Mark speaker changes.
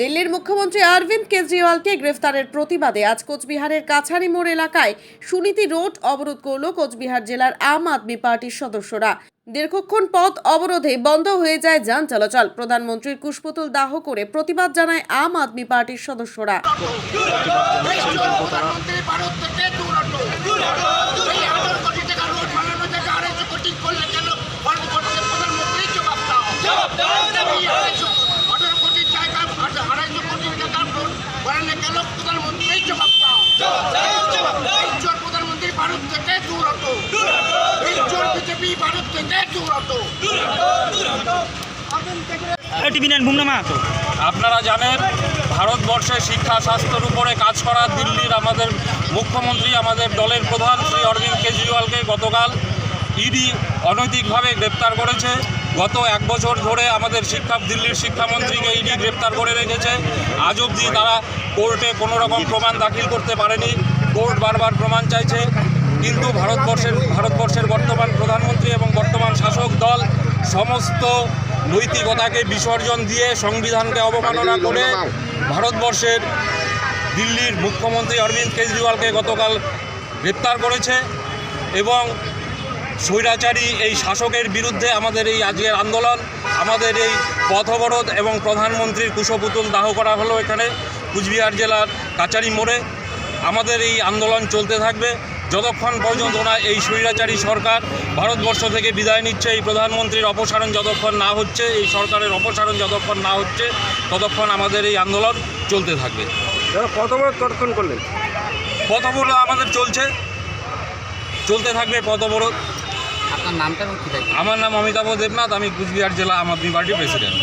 Speaker 1: দিল্লির মুখ্যমন্ত্রী অরবিন্দ কেজরিওয়ালকে গ্রেফতারের প্রতিবাদে আজ কোচবিহারের কাছারি মোড় এলাকায় সুনীতি রোড অবরোধ করল কোচবিহার জেলার আম আদমি পার্টির সদস্যরা। দীর্ঘক্ষণ পথ অবরোধে বন্ধ হয়ে যায় যান চলাচল। প্রধানমন্ত্রীর কুশপুতুল দাহ করে প্রতিবাদ জানায় আম আদমি পার্টির সদস্যরা।
Speaker 2: আপনারা জানেন, ভারতবর্ষে শিক্ষা, স্বাস্থ্যের উপরে কাজ করা দিল্লির আমাদের মুখ্যমন্ত্রী, আমাদের দলের প্রধান শ্রী অরবিন্দ কেজরিওয়ালকে গতকাল ইডি অনৈতিকভাবে গ্রেপ্তার করেছে। গত এক বছর ধরে আমাদের শিক্ষা, দিল্লির শিক্ষামন্ত্রীকে ইডি গ্রেপ্তার করে রেখেছে। আজ অবধি তারা কোর্টে কোনো রকম প্রমাণ দাখিল করতে পারেনি। কোর্ট বারবার প্রমাণ চাইছে। কিন্তু ভারতবর্ষের ভারতবর্ষের বর্তমান প্রধানমন্ত্রী এবং বর্তমান শাসক দল সমস্ত নৈতিকতাকে বিসর্জন দিয়ে সংবিধানকে অবমাননা করে ভারতবর্ষের দিল্লির মুখ্যমন্ত্রী অরবিন্দ কেজরিওয়ালকে গতকাল গ্রেপ্তার করেছে এবং স্বৈরাচারী এই শাসকের বিরুদ্ধে আমাদের এই আজকের আন্দোলন, আমাদের এই পথ অবরোধ এবং প্রধানমন্ত্রীর কুশপুতুল দাহ করা হলো এখানে কুচবিহার জেলার কাচারি মোড়ে। আমাদের এই আন্দোলন চলতে থাকবে। যতক্ষণ পর্যন্ত না এই স্বৈরাচারী সরকার ভারতবর্ষ থেকে বিদায় নিচ্ছে এই প্রধানমন্ত্রীর অপসারণ যতক্ষণ না হচ্ছে এই সরকারের অপসারণ যতক্ষণ না হচ্ছে ততক্ষণ আমাদের এই আন্দোলন চলতে থাকবে।
Speaker 3: কত বড় তর্কন করলেন?
Speaker 2: পথ অবরোধ আমাদের চলছে? চলতে থাকবে পথ অবরোধ
Speaker 4: আপনার নামটা
Speaker 2: আমার নাম অমিতাভ দেবনাথ আমি কুচবিহার জেলা আম আদমি পার্টির প্রেসিডেন্ট।